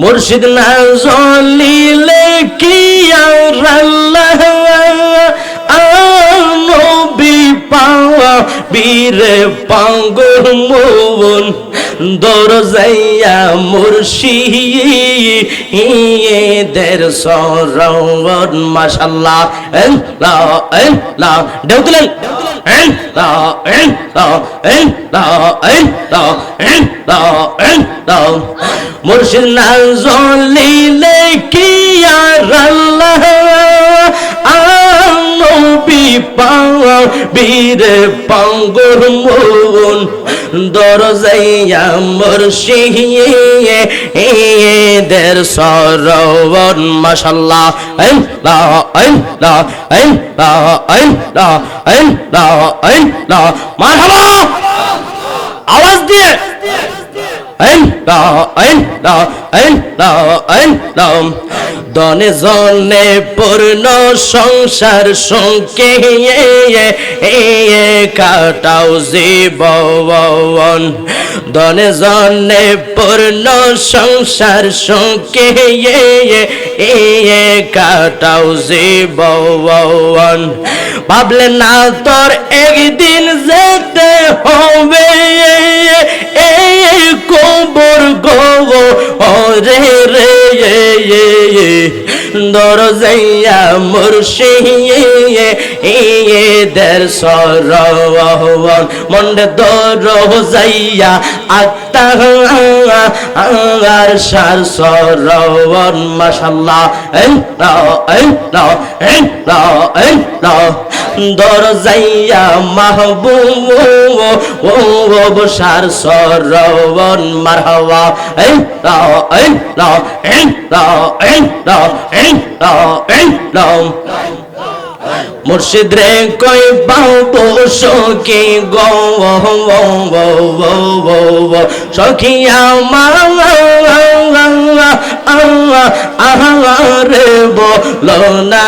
মুর্শিদ নাজলিলে কি আর আল্লাহ নবী পাওয়া বীরে পাঙ্গুর মন দরজাইয়া মুর্শিদের সরণ মাশাল্লাহ ঢেউ তুলেন। মুর্শিদ না জলিলে কি আর আল্লাহ? নবী পাওয়া বীরে পাঙ্গর মন। দরজাইয়া মুর্শিদের সরবন মাশাল্লাহ আইন লা আইন লা আইন লা আইন লা আইন লা আইন লা মারহাবা! আওয়াজ দিয়ে! আইন লা আইন লা আইন লা আইন লা দনে জনে পূর্ণ সংসার সঙ্গে কাটাও জীবন। দনে জনে পূর্ণ সংসার সঙ্গে কাটাও জীবন ভাবলে না তোর একদিন যেতে হবে। এই কবর গো রে রে। দরজাইয়া মুর্শিদের সরওয়ান মন্ডে দরজাইয়া আত্মা আর সার সরওয়ান। মাশাআল্লাহ এই না এই না এই না এই না দরজাইয়া মাহবুব সার সরবন মারহাবা এই মুর্শিদ রে কই বাবু সখী গো সখী আমার রে বলো না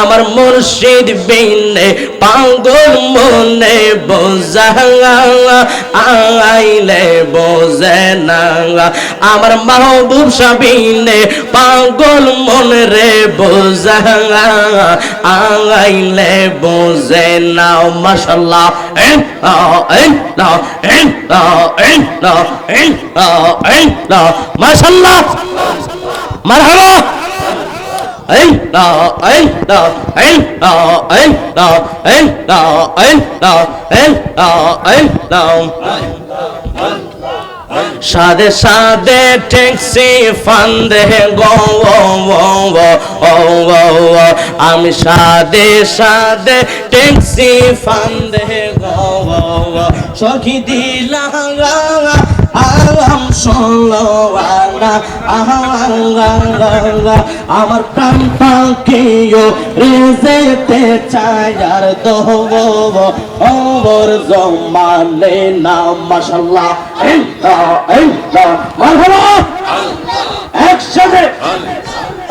আমার মুর্শিদ বিনে, পাগল মনে বোঝা আইলে বোঝে না। আমার মাহবুব সাবিনে পাগল মনে রে বোঝা আইলে বোঝে না। মাশাল্লাহ মাশাল্লাহ মারহাবা। সাদে সাদে ট্যাক্সি ফান্দে গো আমি সাদে সাদে ট্যাক্সি ফান্দে গো সখী দিলা আমার প্রাণ পাখিও রেজেতে ছায়ার দহব, অমর জমালে না মাশাল্লাহ আল্লাহ আল্লাহ মারহাবা। একসাথে।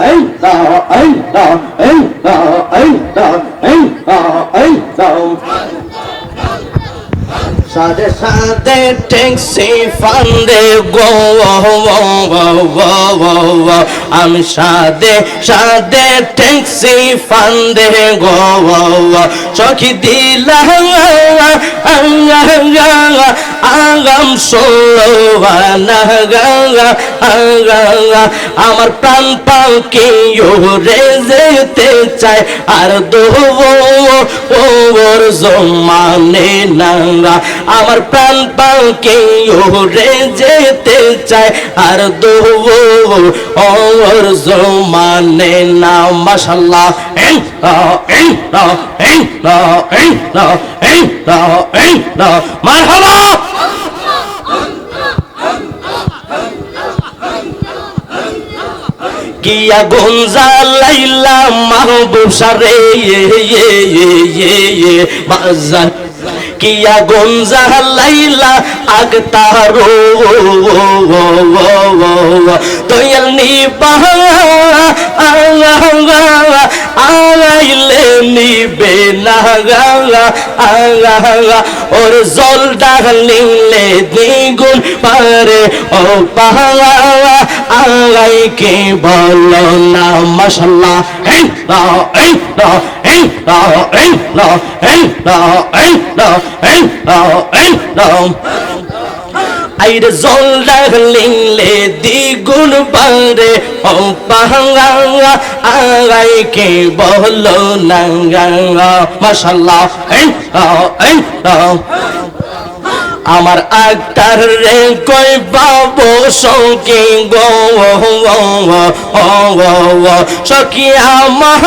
আল্লাহ আল্লাহ আল্লাহ আল্লাহ আল্লাহ আল্লাহ সাথে সাথে ট্যাক্সি ফান্দে গো আমি সাথে সাথে ট্যাক্সি ফান্দে গো চোখি দিলাম, আগাম আমার প্রাণ পাও কেউ রে যেতে চায়, আর দোবো ওর জমানে নাঙ্গা আমার প্রাণ পাকে ওরে যেতে চায়, আর দো ওর জমানে না, মাশাল্লাহ। কিয়া গঞ্জা লাইলা মাহবুব সারে ইয়ে, ইয়ে, ইয়ে, ইয়ে বাজার কিয়া গুঞ্জা লাইলা আগ তারো দয়াল নিবা আগাইলে নিবে না আগা ওর জল ডালিলে দ্বিগুণ পারে, ও পাহাড়া আগাই কে বলো না, মশাল্লাহ। এই না এই না আইরে জল ডাকলিংলে দ্বিগুণ বারে ও পাহাঙ্গা আগাই কে বলো নাঙ্গা। মশাল্লাহ এই এই আমার আক্তার রে কই বাবু সঙ্গে গো সখী আমার,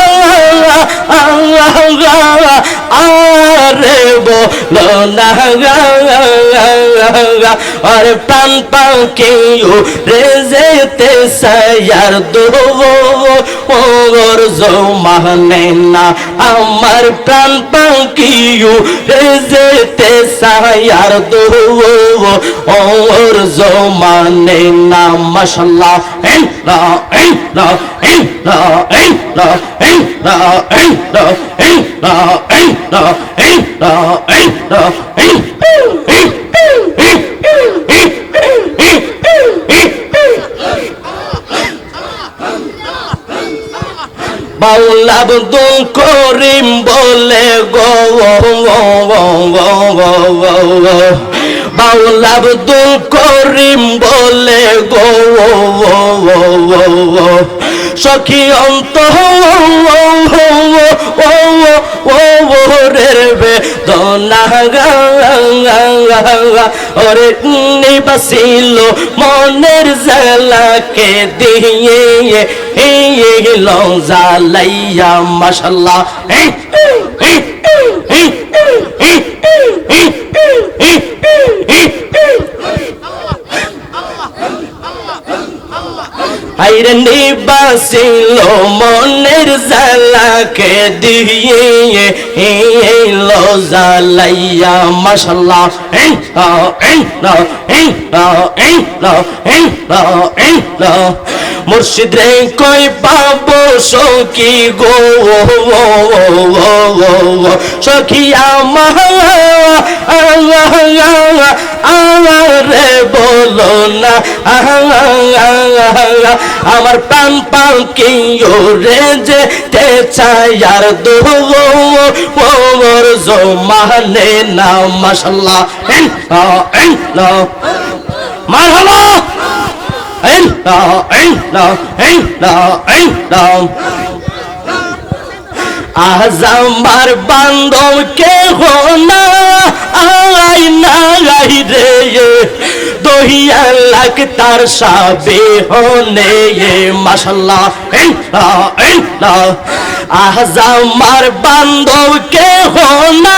আরে বলো আর প্রাণ পাকে রে যেতে সায়ার দো ওর জমানে না আমার প্রাণ পাকিও রে যেতে সায়ার দো ওর জমানে না মাশাল্লাহ এই না এই না এই না এই না এই না এই না এই না এই না এই না এই না এই বাউলা আব্দুল করিম বলে গো বাউলা আব্দুল করিম বলে গো সখী অন্ত বেদনা ওরে নিবাসিল মনের জালাকে দিয়ে লজা লাইয়া মাশাল্লাহ আইরে নিবাসিল মনের জালাকে দিয়ে এলো জালাইয়া মাশাল্লাহ এই নো এই নো এই নো এই নো এই নো মুর্শিদ রে কই পাবো সখী গো, সখী আমার রে বলো না, আমার প্রাণ পাল কি রে যেতে চাই আর দো ওর জমানে না, মাশাল্লাহ মারহাবা! আজ আমার বান্ধব কে না আই না আই রে। দহিয়া লাগ তার সাবে হনে। মাসাল্লাহ আজ আমার বান্ধব কে না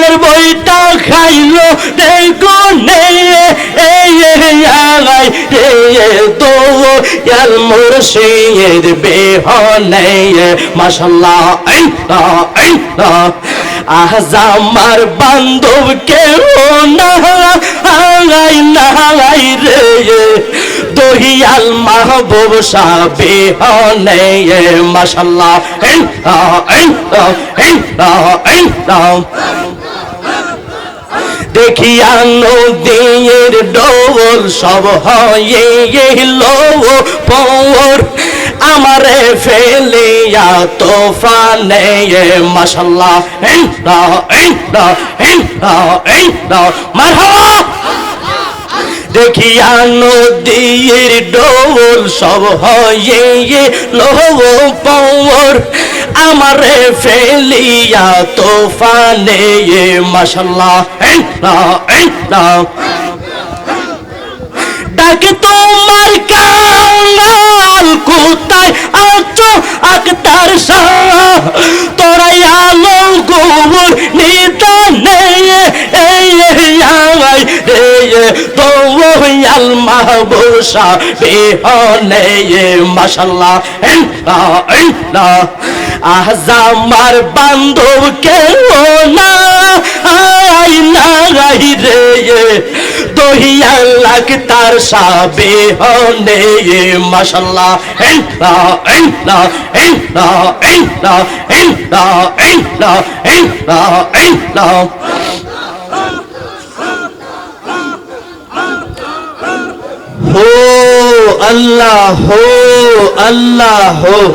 কালের বইটা খাইলো গুনে আগাই রে তো, ইয়াল মুর্শিদ বেহনে মাশাল্লাহ, এই না এই না আজ আমার বান্ধব কেউ না, আগাই, না রে দহিয়াল মাহবুব সাবে হনে মাশাল্লাহ, এই না এই না এই না এই না দেখিয়া নদীর ডোল সব হয়ে এলো পর, আমারে ফেলিয়া তোফানে মাশাল্লাহ। মারহাবা। দেখিয়া নদীর ডোল সব হয়ে লো পর আমারে ফেলিয়া তোফানে না ডাকে তোমার কাঙ্গাল কোথায় আছো? আক্তার শাহ, তোরাই আলো গোবর নিদানে। দয়াল মাহবুসা বিহনে মাশাল্লাহ আহজামার বান্ধব কেউ না। আই না রাই রে দহিয়াল্লাক তার সাবে হনে। মাশাল্লাহ। ইন্না ইন্না ইন্না ইন্না ইন্না ইন্না ইন্না ইন্না। হো আল্লাহ হো আল্লাহ, হো।